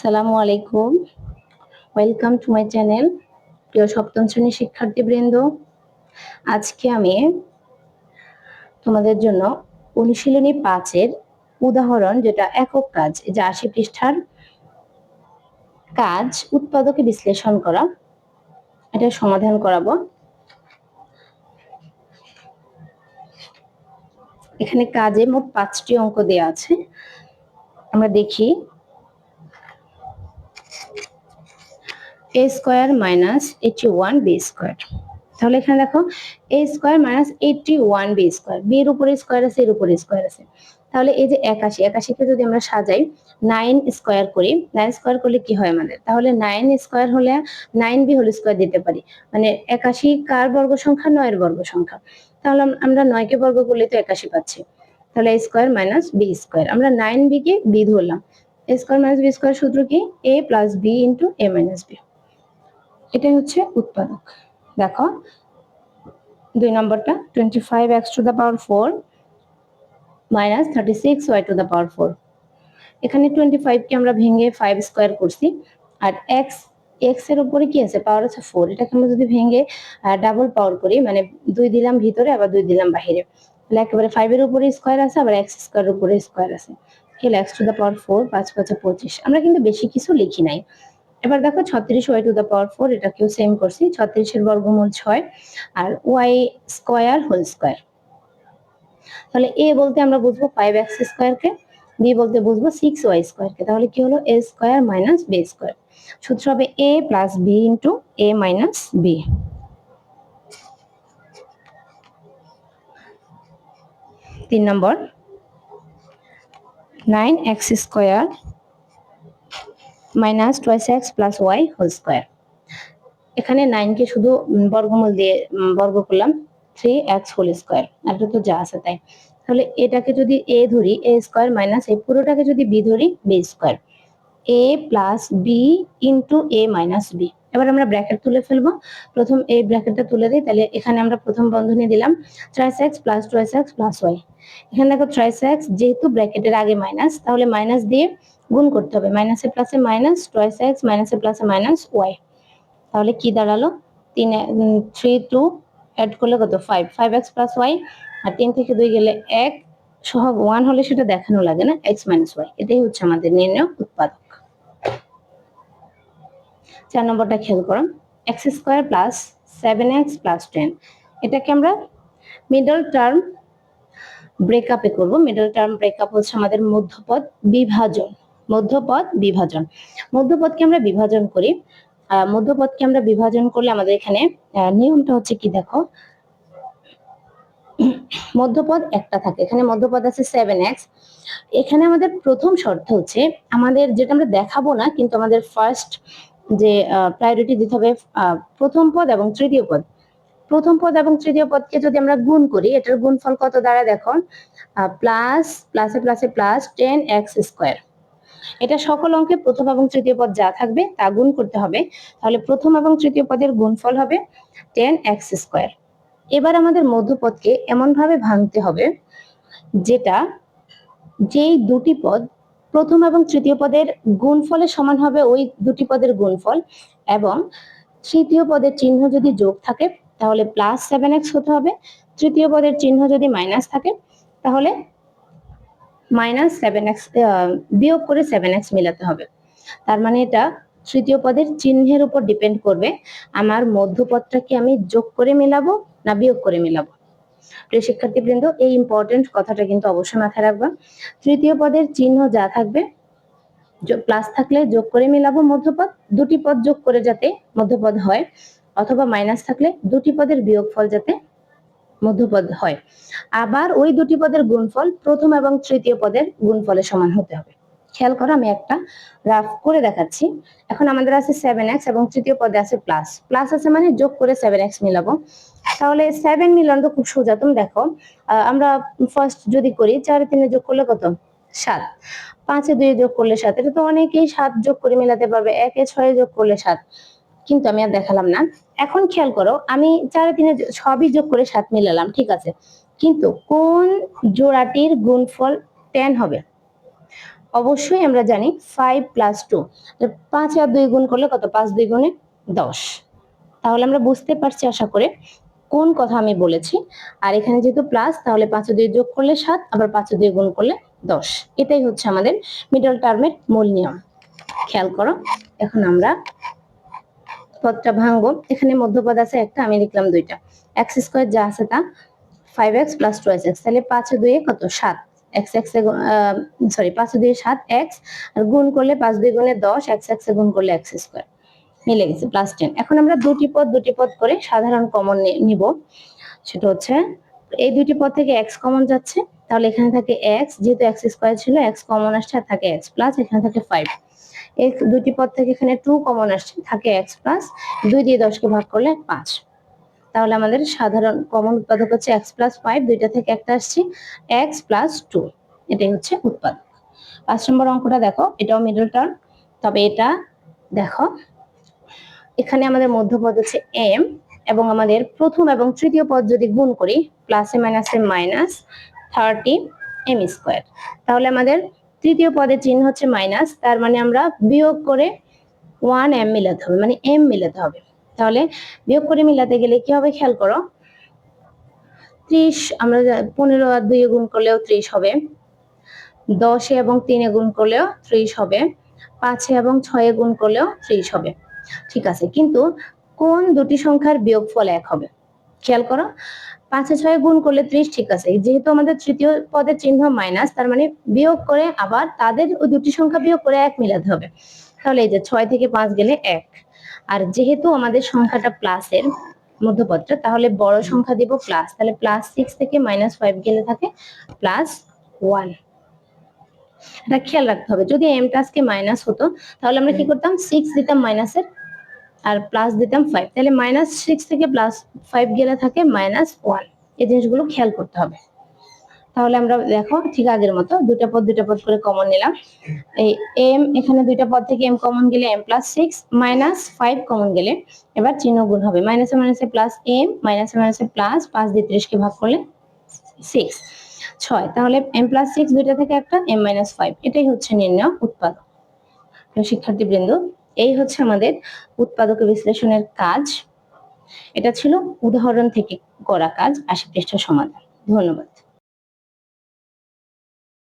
সালামু আলাইকুম। Welcome to my channel প্রিয় সপ্তম শ্রেণির শিক্ষার্থীবৃন্দ। আজকে আমি তোমাদের জন্য অনুশীলনী পাঁচের উদাহরণ, যেটা একক কাজ যে আশি পৃষ্ঠার কাজ উৎপাদকে বিশ্লেষণ করা, এটা সমাধান করাবো। এখানে কাজে মোট পাঁচটি অঙ্ক দেওয়া আছে। আমরা দেখি a square minus eighty one b square তাহলে এখানে দেখো a square minus eighty one b square b এর উপরে স্কোয়ার আছে, এর উপরে স্কোয়ার আছে। তাহলে এই যে একাশি, একাশিকে যদি আমরা সাজাই নাইন স্কোয়ার করি নাইন স্কোয়ার করলে কি হয় আমাদের? তাহলে নাইন স্কোয়ার হলে নাইন বি হোল স্কোয়ার দিতে পারি। মানে একাশি কার বর্গ সংখ্যা নয়ের বর্গ সংখ্যা তাহলে আমরা নয়কে বর্গ করলে তো একাশি পাচ্ছি। তাহলে a square minus b square আমরা নাইন বি কে বি ধরলাম। A square minus b square সূত্র কি? A plus b into a minus b এটাই হচ্ছে উৎপাদক। দেখো, দুই নম্বরটা twenty five x to the power four minus thirty six y to the power four এখানে টোয়েন্টি ফাইভকে আমরা ভেঙে ফাইভ স্কোয়ার করছি, আর এক্স এক্সের উপরে কি আছে? পাওয়ার আছে ফোর এটাকে আমরা যদি ভেঙে ডাবল পাওয়ার করি মানে দুই দিলাম ভিতরে, আবার দুই দিলাম বাহিরে। তাহলে একেবারে ফাইভের উপরে স্কোয়ার আছে, আবার এক্স স্কোয়ার উপরে স্কোয়ার আছে। খেলে x to the power four পাঁচ পাঁচে পঁচিশ। আমরা কিন্তু বেশি কিছু লিখি নাই। এবার দেখো ছত্রিশ y to the power four এটাকেও সেম করছি, ছত্রিশের বর্গমূল ছয় আর ওয়াই স্কোয়ার হোল স্কোয়ার তাহলে এ বলতে আমরা বুঝব ফাইভ এক্স স্কোয়ারকে বি বলতে বুঝব সিক্স ওয়াই স্কোয়ারকে তাহলে কি হলো? A square minus b square সূত্র হবে a plus b into a minus b তিন নম্বর। Nine x square minus twice x plus y whole square এখানে নাইনকে শুধু বর্গমূল দিয়ে বর্গ করলাম থ্রি এক্স হোল স্কোয়ার এটা তো যা আছে তাই। তাহলে এটাকে যদি এ ধরি এ স্কোয়ার মাইনাস এই পুরোটাকে যদি বি ধরি b square a plus b into a minus b এবার আমরা ব্র্যাকেট তুলে ফেলব। প্রথম এই ব্র্যাকেটটা তুলে দিই, তাহলে এখানে আমরা প্রথম বন্ধনী দিলাম thrice x plus thrice x plus y এখানে দেখো ট্রাইস এক্স যেহেতু ব্র্যাকেটের আগে মাইনাস তাহলে মাইনাস দিয়ে গুণ করতে হবে। মাইনাসে প্লাসে মাইনাস টয়েস এক্স মাইনাসে প্লাসে মাইনাস ওয়াই তাহলে কি দাঁড়াল? তিন থ্রি টু অ্যাড করলে কত? Five five x plus y আর তিন থেকে দুই গেলে এক। সহ ওয়ান হলে সেটা দেখানো লাগে না এক্স মাইনাস ওয়াই এটাই হচ্ছে আমাদের নির্ণয় উৎপাদক। চার নম্বরটা খেয়াল করো। X square plus seven x plus ten এটাকে আমরা মিডল টার্ম ব্রেকআপে করব। মিডল টার্ম ব্রেকআপ হচ্ছে আমাদের মধ্যপদ বিভাজন। মধ্যপদ বিভাজন। মধ্যপদকে আমরা বিভাজন করি। মধ্যপদকে আমরা বিভাজন করলে আমাদের এখানে নিয়মটা হচ্ছে কি দেখো? মধ্যপদ একটা থাকে। এখানে মধ্যপদ আছে সেভেন এক্স এখানে আমাদের প্রথম শর্ত হচ্ছে আমাদের যেটা আমরা দেখাবো না, কিন্তু আমাদের ফার্স্ট যে প্রায়োরিটি দিতে হবে প্রথম পদ এবং তৃতীয় পদ। প্রথম পদ এবং তৃতীয় পদকে যদি আমরা গুণ করি, এটার গুণফল কত দ্বারা দেখো? প্লাস প্লাসে প্লাসে প্লাস টেন এক্স স্কোয়ার এটা সকল অঙ্কে প্রথম এবং তৃতীয় পদ যা থাকবে তা গুণ করতে হবে। তাহলে প্রথম এবং তৃতীয় পদের গুণফল হবে টেন এক্স স্কোয়ার। এবার আমাদের মধ্যপদকে এমনভাবে ভাঙতে হবে যেটা যেই দুটি পদ প্রথম এবং তৃতীয় পদের গুণফলের সমান হবে ওই দুটি পদের গুণফল এবং তৃতীয় পদের চিহ্ন যদি যোগ থাকে তাহলে প্লাস সেভেন এক্স হতে হবে। তৃতীয় পদের চিহ্ন যদি মাইনাস থাকে তাহলে মাইনাস সেভেন এক্স বিয়োগ করে সেভেন এক্স মিলাতে হবে। তার মানে এটা তৃতীয় পদের চিহ্নের উপর ডিপেন্ড করবে, আমার মধ্যপদটা কি আমি যোগ করে মেলাবো না বিয়োগ করে মেলাবো। প্রিয় শিক্ষার্থীবৃন্দ, এই ইম্পর্টেন্ট কথাটা কিন্তু অবশ্যই মাথায় রাখবা। তৃতীয় পদের চিহ্ন যা থাকবে প্লাস থাকলে যোগ করে মেলাবো মধ্যপদ, দুটি পদ যোগ করে যাতে মধ্যপদ হয়, অথবা মাইনাস থাকলে দুটি পদের বিয়োগফল যাতে মধ্যপদ হয়। আবার ওই দুটি পদের গুণফল প্রথম এবং তৃতীয় পদের গুণফলের সমান হতে হবে। খেয়াল করো, আমি একটা রাফ করে দেখাচ্ছি। এখন আমাদের আছে সেভেন এক্স এবং তৃতীয় পদে আছে প্লাস প্লাস আছে মানে যোগ করে সেভেন এক্স মিলাবো। তাহলে সেভেন মিলানো তো খুব সোজা। তুমি দেখো আমরা ফার্স্ট যদি করি, চারে তিনে যোগ করলে কত? সাত। পাঁচে দুই যোগ করলে সাত। এটা তো অনেকেই সাত যোগ করে মিলাতে পারবে। একে ছয়ে যোগ করলে সাত। কিন্তু আমি আর দেখালাম না। এখন খেয়াল করো, আমি চারে তিনে সবই যোগ করে সাত মিলালাম, ঠিক আছে? কিন্তু কোন জোড়াটির গুণফল টেন হবে? অবশ্যই আমরা জানি ফাইভ প্লাস টু পাঁচ আর দুই গুণ করলে কত? পাঁচ দুই গুণে দশ। তাহলে আমরা বুঝতে পারছি, আশা করে কোন কথা আমি বলেছি। আর এখানে যেহেতু প্লাস তাহলে পাঁচ দুই যোগ করলে সাত, আবার পাঁচ দুই গুণ করলে দশ। এটাই হচ্ছে আমাদের মিডল টার্মের মূল নিয়ম। খেয়াল করো, এখন আমরা পদটা ভাঙবো। এখানে মধ্যপদ আছে একটা, আমি লিখলাম দুইটা। এক্স স্কোয়ার যা আছে তা five x plus two x তাহলে পাঁচ দুয়ে কত? সাত। এক্স এক্স সরি পাঁচ দুয়ে সাত এক্স আর গুণ করলে পাঁচ দুই গুণে দশ এক্স এক্স গুণ করলে এক্স স্কোয়ার মিলে গেছে প্লাস টেন এখন আমরা দুটি পদ দুটি পদ করে সাধারণ কমন নিব। সেটা হচ্ছে, এই দুটি পদ থেকে এক্স কমন যাচ্ছে, তাহলে এখানে থাকে এক্স যেহেতু এক্স স্কোয়ার ছিল এক্স কমন আসছে আর থাকে এক্স প্লাস এখানে থাকে ফাইভ এই দুটি পদ থেকে এখানে টু কমন আসছে, থাকে এক্স প্লাস দুই দিয়ে দশকে ভাগ করলে পাঁচ। তাহলে আমাদের সাধারণ কমন উৎপাদক হচ্ছে এক্স প্লাস ফাইভ দুইটা থেকে একটা আসছে এক্স প্লাস টু এটাই হচ্ছে উৎপাদক। পাঁচ নম্বর অঙ্কটা দেখো, এটাও মিডল টার্ম তবে এটা দেখো, এখানে আমাদের মধ্যপদ হচ্ছে এম এবং আমাদের প্রথম এবং তৃতীয় পদ যদি গুণ করি প্লাসে মাইনাসে মাইনাস থার্টি এম স্কোয়ার তাহলে আমাদের তৃতীয় পদের চিহ্ন হচ্ছে মাইনাস তার মানে আমরা বিয়োগ করে ওয়ান এম মিলাতে হবে মানে এম মিলাতে হবে। তাহলে বিয়োগ করে মিলাতে গেলে কি হবে খেয়াল করো? ত্রিশ, আমরা পনেরো আর দুই গুণ করলেও ত্রিশ হবে। দশে এবং তিনে গুণ করলেও ত্রিশ হবে। পাঁচে এবং ছয়ে গুণ করলেও ত্রিশ হবে। ঠিক আছে, কিন্তু কোন দুটি সংখ্যার বিয়োগফল এক হবে? খেয়াল করো পাঁচে ছয় গুণ করলে ত্রিশ ঠিক আছে। যেহেতু আমাদের তৃতীয় পদের চিহ্ন মাইনাস তার মানে বিয়োগ করে আবার তাদের ওই দুটি সংখ্যা বিয়োগ করে এক মিলাতে হবে। তাহলে এই যে ছয় থেকে পাঁচ গেলে এক। আর যেহেতু আমাদের সংখ্যাটা প্লাসের মধ্যপদটা তাহলে বড় সংখ্যা দিব প্লাস তাহলে প্লাস সিক্স থেকে মাইনাস ফাইভ গেলে থাকে প্লাস ওয়ান এটা খেয়াল রাখতে হবে। যদি এম আজকে মাইনাস হতো তাহলে আমরা কি করতাম? সিক্স দিতাম মাইনাসের আর প্লাস দিতাম ফাইভ তাহলে মাইনাস সিক্স থেকে প্লাস ফাইভ গেলে থাকে মাইনাস ওয়ান এই জিনিসগুলো খেয়াল করতে হবে। তাহলে আমরা দেখো ঠিক আগের মতো দুটা পদ দুটা পদ করে কমন নিলাম। এই এম এখানে দুইটা পদ থেকে এম কমন গেলে m plus six minus five common গেলে এবার চিহ্ন গুণ হবে। মাইনাসে মাইনাসে প্লাস এম মাইনাসে মাইনাসে প্লাস পাঁচ দিয়ে ত্রিশকে ভাগ করলে সিক্স ছয়, তাহলে এম প্লাস সিক্স দুইটা থেকে একটা এম মাইনাস ফাইভ এটাই হচ্ছে নির্ণয় উৎপাদক শিক্ষার্থী বৃন্দ এই হচ্ছে আমাদের উৎপাদক বিশ্লেষণের কাজ। এটা ছিল উদাহরণ থেকে করা কাজ। আশি পৃষ্ঠা সমাধান। ধন্যবাদ।